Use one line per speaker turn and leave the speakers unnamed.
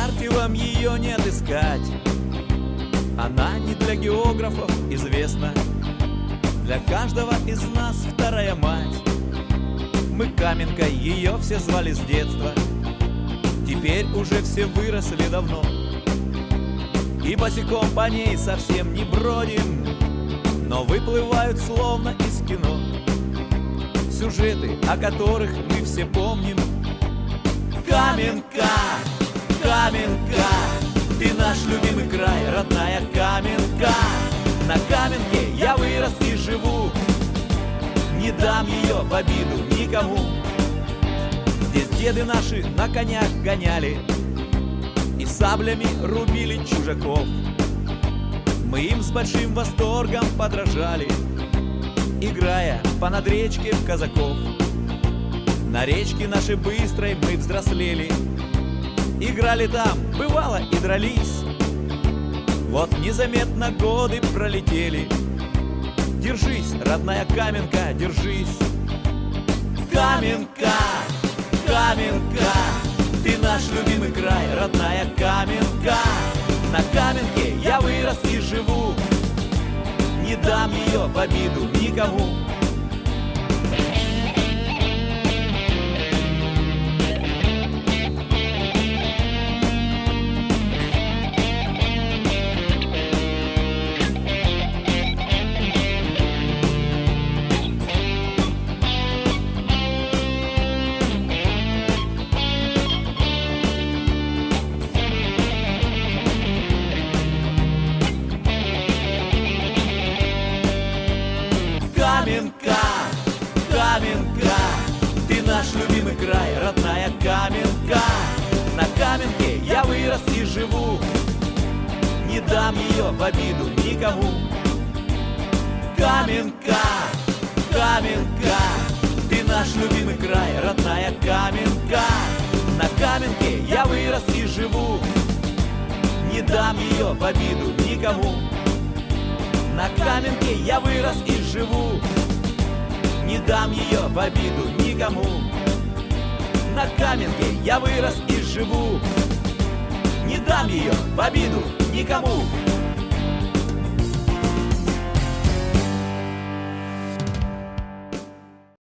карте вам ее не отыскать. Она не для географов известна. Для каждого из нас вторая мать. Мы Каменкой ее все звали с детства. Теперь уже все выросли давно. И босиком по ней совсем не бродим Но выплывают словно из кино. Сюжеты, о которых мы все помним. Каменка, Каменка, ты наш любимый край, родная Каменка. На Каменке я вырос и живу, не дам ее в обиду никому. Здесь деды наши на конях гоняли и саблями рубили чужаков. Мы им с большим восторгом подражали, играя по над речке в казаков. На речке нашей быстрой мы взрослели Играли там, бывало и дрались. Вот незаметно годы пролетели. Держись, родная Каменка, держись. Каменка, Каменка Ты наш любимый край, родная Каменка. На Каменке я вырос и живу. Не дам ее в обиду никому я вырос и живу, не дам ее в обиду никому. Каменка, Каменка, ты наш любимый край, родная Каменка. На Каменке я вырос и живу, не дам ее в обиду никому. На Каменке я вырос и живу Не дам ее в обиду никому На Каменке я вырос и живу Не дам ее в обиду никому